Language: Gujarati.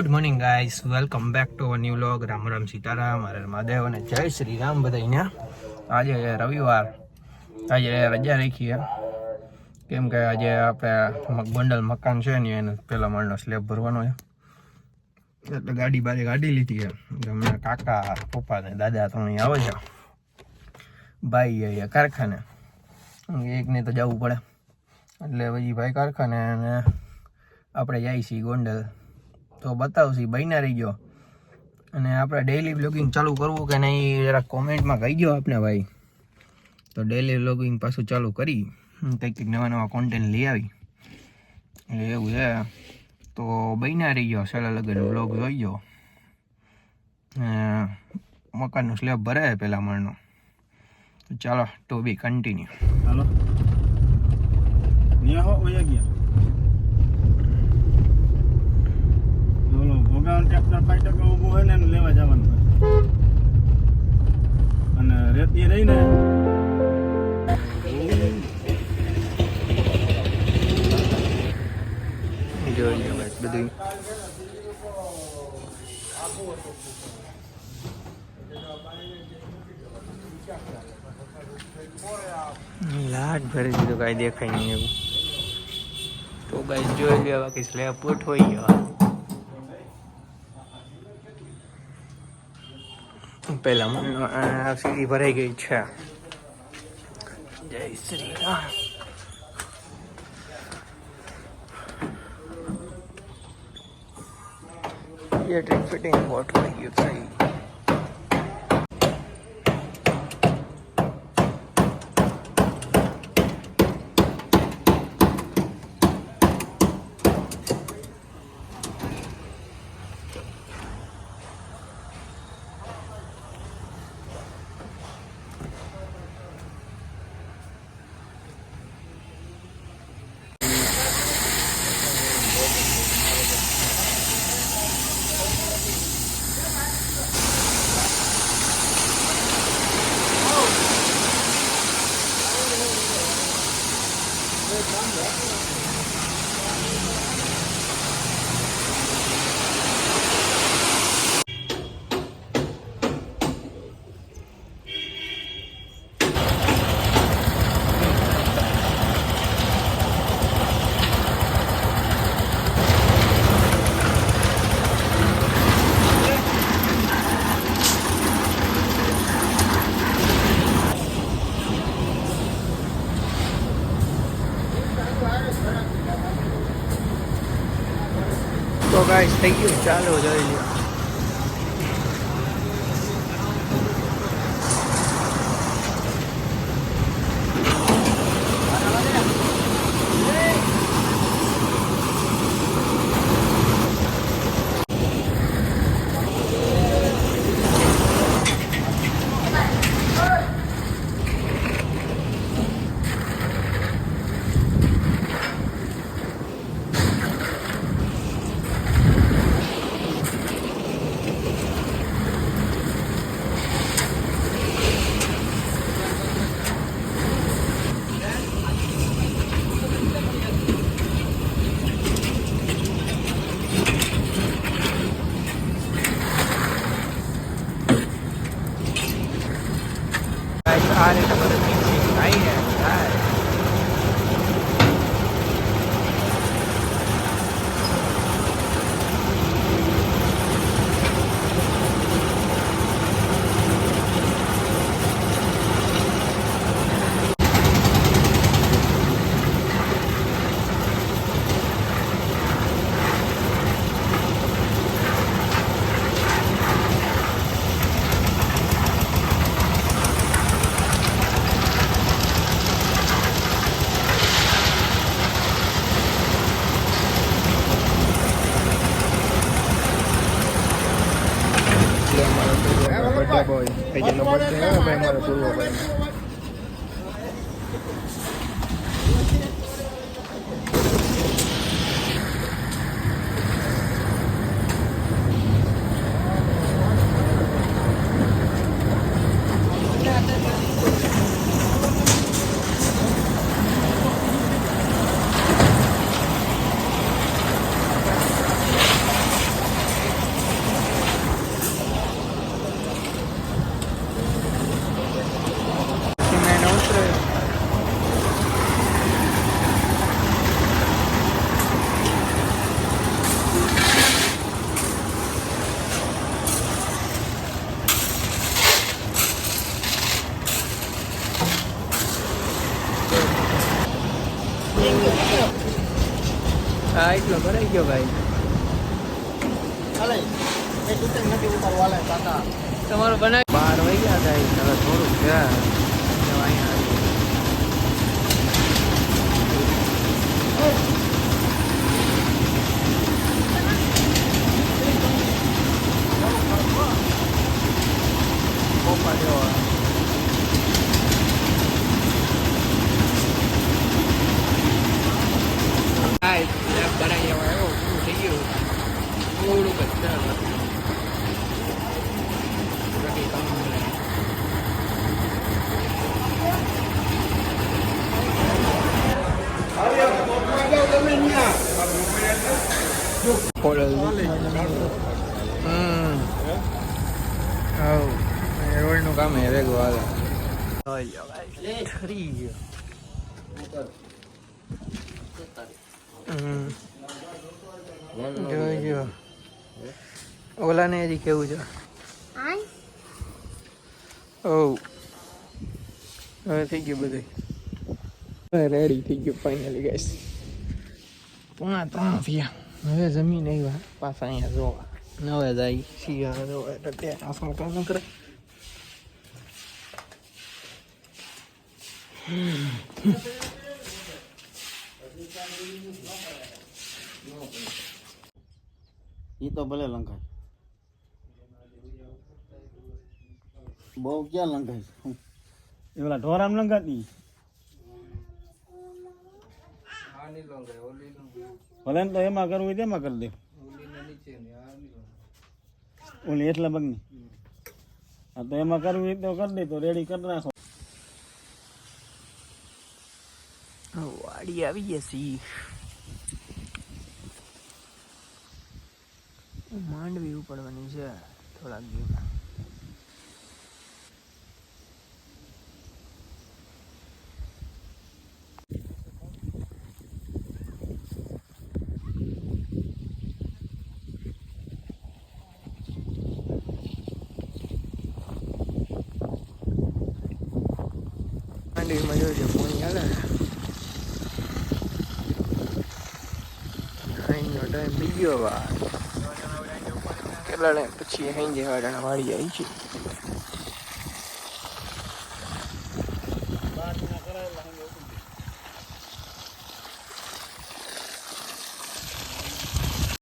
Good morning guys welcome back to new vlog Ram Ram Sitaram હરે મહાદેવ અને જય શ્રી રામ બધા અહીંયા આજે રવિવાર. આજે રજા રાખી કેમ કે આજે આપણે ગોંડલ મકાન છે ને એને પેલા માળનો સ્લેબ ભરવાનો છે. એટલે ગાડી બારે ગાડી લીધી છે. કાકા, પપ્પા ને દાદા તો અહીં આવે છે. ભાઈ અહીંયા કારખાને. એકને તો જવું પડે. એટલે પછી ભાઈ કારખાને આપણે જાય છીએ ગોંડલ. તો બતાવશી બન્યા રહી ગયો અને આપણે ડેઈલી બ્લોગિંગ ચાલુ કરવું કે નહીં જરા કોમેન્ટમાં કહી ગયો આપણે ભાઈ. તો ડેઈલી બ્લોગિંગ પાછું ચાલુ કરી. કંઈક કંઈક નવા નવા કોન્ટેન્ટ લઈ આવી. એટલે એવું છે. તો બન્યા રહી ગયો છેલ્લા લગન બ્લોગ જોઈ ગયો મકાનનું સ્લેબ ભરાય પેલા માળનો. તો ચાલો ટુ બી કન્ટિન્યુ હાલો. ગયા. ભોગાવન ટ્રેક્ટર પાંચ ટકા હોય ને એને લેવા જવાનું. અને રેતી રહી ને બધું લાટ ભરી દીધું કાંઈ દેખાય નહીં એવું. તો કાંઈ જોઈ લેવા બાકી સ્લેબ પૂટ હોય ગયો પેલા મને આ સીડી ભરાઈ ગઈ છે. જય શ્રી રામ. ઇલેક્ટ્રિક ફિટિંગ વોટ થઈ ગયું તો ગાઈસ થઈ ગયું ચાલો જોઈ લ્યો ગાઈસ આ રીતે બધું મિક્સિંગ થાય ને થાય એટલે અમારો બર્થડે બોય ફેજલનો બર્થડે હે ભાઈ મારો પૂર્વ ભાઈ હા એટલો ભરાઈ ગયો ભાઈ. તમારો બનાવી બાર વાગ્યા થાય થોડુંક છે. અહીંયા આવી. પોપા જેવો. હા, એ સ્લેબ બનાવી દેવા આવ્યો. પૂરું થઈ ગયું. થોડુંક જ છે હવે. બાકી કામ નહીં. ખોલેલ. હમ. હઉ. એ રોડનું કામ એ રેગું હાલે. જોઈ લો ભાઈ. ઠરી ગયો. હમ. જોઈ લો. ઓલાને હજી કેવું છે ઓ હવે થઈ ગયું બધું રેડી થઈ ગયું ફાઇનલી ગાઈસ પોણા ત્રણ થયા હવે જમીન આવ્યા પાછા અહીંયા જોવા નવે જાય શિયાળા જોવા એટલે ત્યાં આસમાં કામ કરે એ તો ભલે લંકાય બહુ ક્યાં લંકાય એ પેલા ઢોરામ લંકાતી ભલે ને તો એમાં કરવું હોય તેમાં કરી દે. ઓલી એટલા બગની. હા તો એમાં કરવું હોય તો કરી દે તો રેડી કરી નાખો. વાડી આવી ગયા સી માંડવી ઉપડવાની છે થોડાક દિવસમાં માંડવીમાં જોજો પોણી હાલે ને હાઈનો ટાઈમ બીજો વાર કેટલા ટાઈમ પછી અહીં જે વાળાના વાળી આવી છે?